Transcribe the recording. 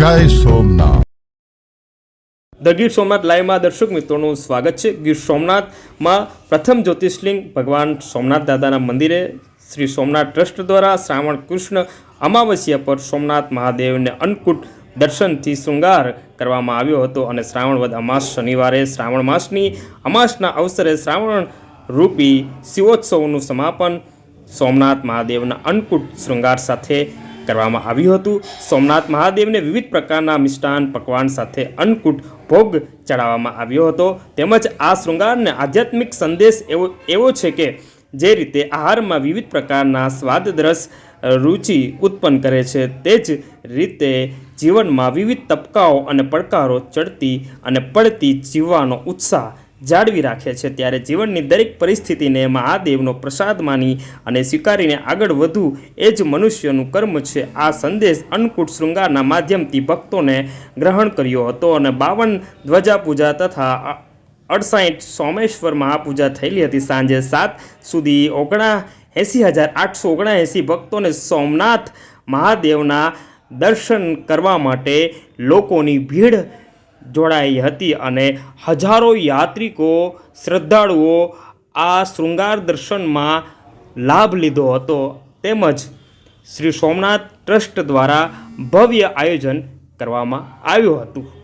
જય સોમનાથ. ધ ગીર સોમનાથ લાઈવમાં દર્શક મિત્રોનું સ્વાગત છે. ગીર સોમનાથમાં પ્રથમ જ્યોતિષલિંગ ભગવાન સોમનાથ દાદાના મંદિરે શ્રી સોમનાથ ટ્રસ્ટ દ્વારા શ્રાવણ કૃષ્ણ અમાવસ્યા પર સોમનાથ મહાદેવને અન્નકૂટ દર્શનથી શૃંગાર કરવામાં આવ્યો હતો અને શ્રાવણ વદ અમાસ શનિવારે શ્રાવણ માસની અમાસના અવસરે શ્રાવણ રૂપી શિવોત્સવનું સમાપન સોમનાથ મહાદેવના અન્નકૂટ શૃંગાર સાથે કરવામાં આવ્યું હતું. સોમનાથ મહાદેવને વિવિધ પ્રકારના મિષ્ટાન, પકવાન સાથે અન્નકૂટ ભોગ ચડાવવામાં આવ્યો હતો. તેમજ આ શૃંગારને આધ્યાત્મિક સંદેશ એવો એવો છે કે જે રીતે આહારમાં વિવિધ પ્રકારના સ્વાદરસ રુચિ ઉત્પન્ન કરે છે. તે જ રીતે જીવનમાં વિવિધ તબક્કાઓ અને પડકારો ચડતી અને પડતી જીવવાનો ઉત્સાહ જાળવી રાખે છે ત્યારે જીવનની દરેક પરિસ્થિતિને મહાદેવનો પ્રસાદ માની અને સ્વીકારીને આગળ વધવું એ જ મનુષ્યનું કર્મ છે. આ સંદેશ અન્નકૂટ શૃંગારના માધ્યમથી ભક્તોને ગ્રહણ કર્યો હતો અને બાવન ધ્વજા પૂજા તથા અડસાઠ સોમેશ્વર મહાપૂજા થયેલી હતી. સાંજે સાત સુધી ઓગણા એંસી હજાર આઠસો ઓગણાએંસી ભક્તોને સોમનાથ મહાદેવના દર્શન કરવા માટે લોકોની ભીડ જોડાઈ હતી અને હજારો યાત્રિકો, શ્રદ્ધાળુઓ આ શૃંગાર દર્શનમાં લાભ લીધો હતો. તેમજ શ્રી સોમનાથ ટ્રસ્ટ દ્વારા ભવ્ય આયોજન કરવામાં આવ્યું હતું.